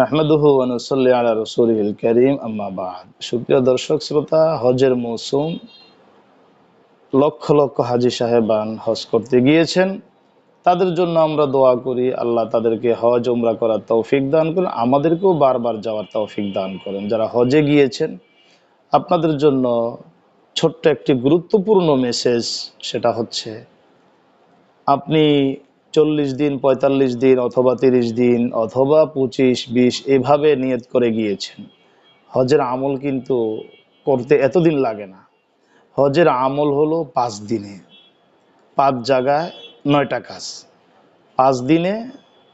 নাহমাদুহু ওয়ানুসল্লি আলা রসুলিল করিম, আম্মা বাদ। সুপ্রিয় দর্শক, শ্রোতা, হজের মৌসুম লক্ষ লক্ষ হাজি সাহেবান হজ করতে গিয়েছেন। তাদের জন্য আমরা দোয়া করি, আল্লাহ তাদেরকে হজ, উমরা করার তৌফিক দান করেন, আমাদেরকেও বারবার যাওয়ার তৌফিক দান করেন। যারা হজে গিয়েছেন, আপনাদের জন্য ছোট্ট একটি গুরুত্বপূর্ণ মেসেজ সেটা হচ্ছে, আপনি চল্লিশ দিন, পঁয়তাল্লিশ দিন অথবা তিরিশ দিন অথবা পঁচিশ, বিশ এভাবে নিয়ত করে গিয়েছেন। হজের আমল কিন্তু করতে এতদিন লাগে না। হজের আমল হলো পাঁচ দিনে। পাঁচ জায়গায় নয়টা কাজ। পাঁচ দিনে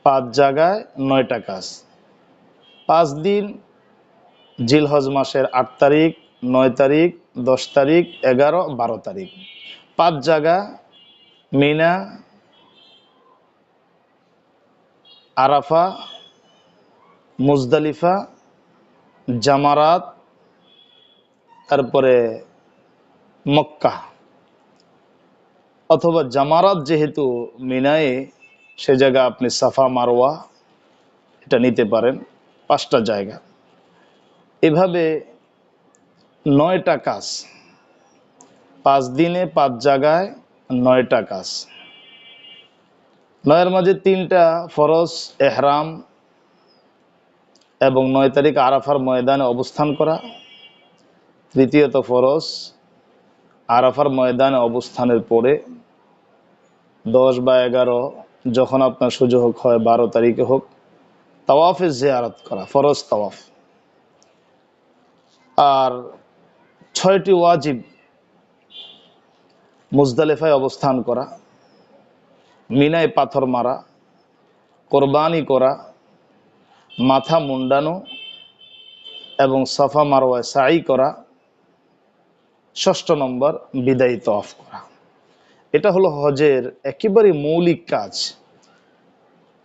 পাঁচ জায়গায় নয়টা কাজ। পাঁচ দিন জিলহজ মাসের আট তারিখ, নয় তারিখ, দশ তারিখ, এগারো, বারো তারিখ। পাঁচ জায়গা, মিনা আরাফা, মুজদালিফা, জামারাত, তারপরে মক্কা। অথবা জামারাত যেহেতু মিনায়ে, সে জায়গা আপনি সাফা মারোয়া এটা নিতে পারেন, পাঁচটা জায়গা। এভাবে নয়টা কাজ, পাঁচ দিনে পাঁচ জায়গায় নয়টা কাজ। নয়ের মাঝে তিনটা ফরজ, এহরাম এবং নয় তারিখ আরাফার ময়দানে অবস্থান করা। তৃতীয়ত ফরজ, আরাফার ময়দানে অবস্থানের পরে দশ বা এগারো যখন আপনার সুযোগ হয় বারো তারিখে হোক তাওয়াফে জিয়ারত করা, ফরজ তাওয়াফ। আর ছয়টি ওয়াজিব মুজদালেফায় অবস্থান করা। মিনায় পাথর মারা, কোরবানি করা, মাথা মুন্ডানো এবং সাফা মারোয়ায় সাই করা, ষষ্ঠ নম্বর বিদায়ী তফ করা। এটা হলো হজের একেবারে মৌলিক কাজ।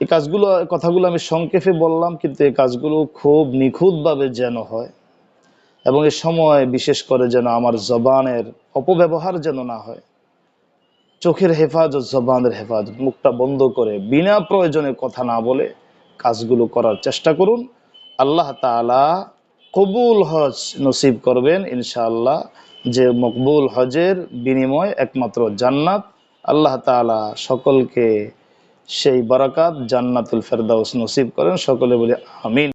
এই কাজগুলো, কথাগুলো আমি সংক্ষেপে বললাম, কিন্তু এই কাজগুলো খুব নিখুঁতভাবে যেন হয় এবং এ সময় বিশেষ করে যেন আমার জবানের অপব্যবহার যেন না হয়। চোখের হেফাজত, জবানের হেফাজত, মুখটা বন্ধ করে বিনা প্রয়োজনে কথা না বলে কাজগুলো করার চেষ্টা করুন। আল্লাহ তালা কবুল হজ নসিব করবেন ইনশাআল্লাহ। যে মকবুল হজের বিনিময় একমাত্র জান্নাত। আল্লাহ তালা সকলকে সেই বারাকাত জান্নাতুল ফেরদাউস নসিব করেন। সকলে বলে আমিন।